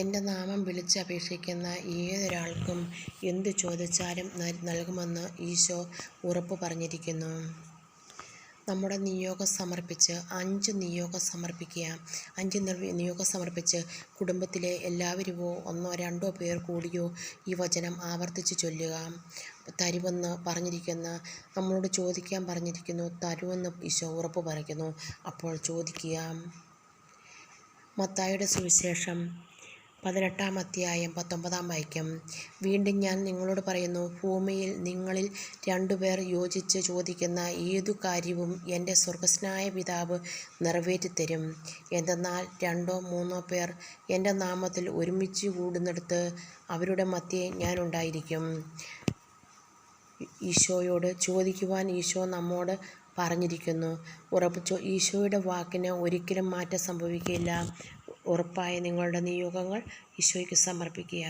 എന്റെ നാമം വിളിച്ചപേക്ഷിക്കുന്ന ഏതൊരാൾക്കും എന്തു ചോദിച്ചാലും നൽകുമെന്ന് ഈശോ ഉറപ്പ് പറഞ്ഞിരിക്കുന്നു. നമ്മുടെ നിയോഗം സമർപ്പിച്ച് അഞ്ച് നിയോഗം സമർപ്പിക്കുക. അഞ്ച് നിയോഗം സമർപ്പിച്ച് കുടുംബത്തിലെ എല്ലാവരുമോ ഒന്നോ രണ്ടോ പേർ കൂടിയോ ഈ വചനം ആവർത്തിച്ച് ചൊല്ലുക. തരുമെന്ന് പറഞ്ഞിരിക്കുന്ന നമ്മളോട് ചോദിക്കാൻ പറഞ്ഞിരിക്കുന്നു. തരുമെന്ന് ഈശോ ഉറപ്പ് പറയുന്നു. അപ്പോൾ ചോദിക്കുക. മത്തായുടെ സുവിശേഷം പതിനെട്ടാം അധ്യായം പത്തൊമ്പതാം വാക്യം. വീണ്ടും ഞാൻ നിങ്ങളോട് പറയുന്നു, ഭൂമിയിൽ നിങ്ങളിൽ രണ്ടുപേർ യോജിച്ച് ചോദിക്കുന്ന ഏതു കാര്യവും എന്റെ സ്വർഗസ്നായ പിതാവ് നിറവേറ്റിത്തരും. എന്തെന്നാൽ രണ്ടോ മൂന്നോ പേർ എന്റെ നാമത്തിൽ ഒരുമിച്ച് കൂടുന്നിടത്ത് അവരുടെ മദ്ധ്യേ ഞാനുണ്ടായിരിക്കും ഈശോയോട് ചോദിക്കുവാൻ ഈശോ നമ്മോട് പറഞ്ഞിരിക്കുന്നു. ഉറപ്പിച്ചു ഈശോയുടെ വാക്കിന് ഒരിക്കലും മാറ്റം സംഭവിക്കുകയില്ല. ഉറപ്പായ നിങ്ങളുടെ നിയോഗങ്ങൾ ഈശോയ്ക്ക് സമർപ്പിക്കുക.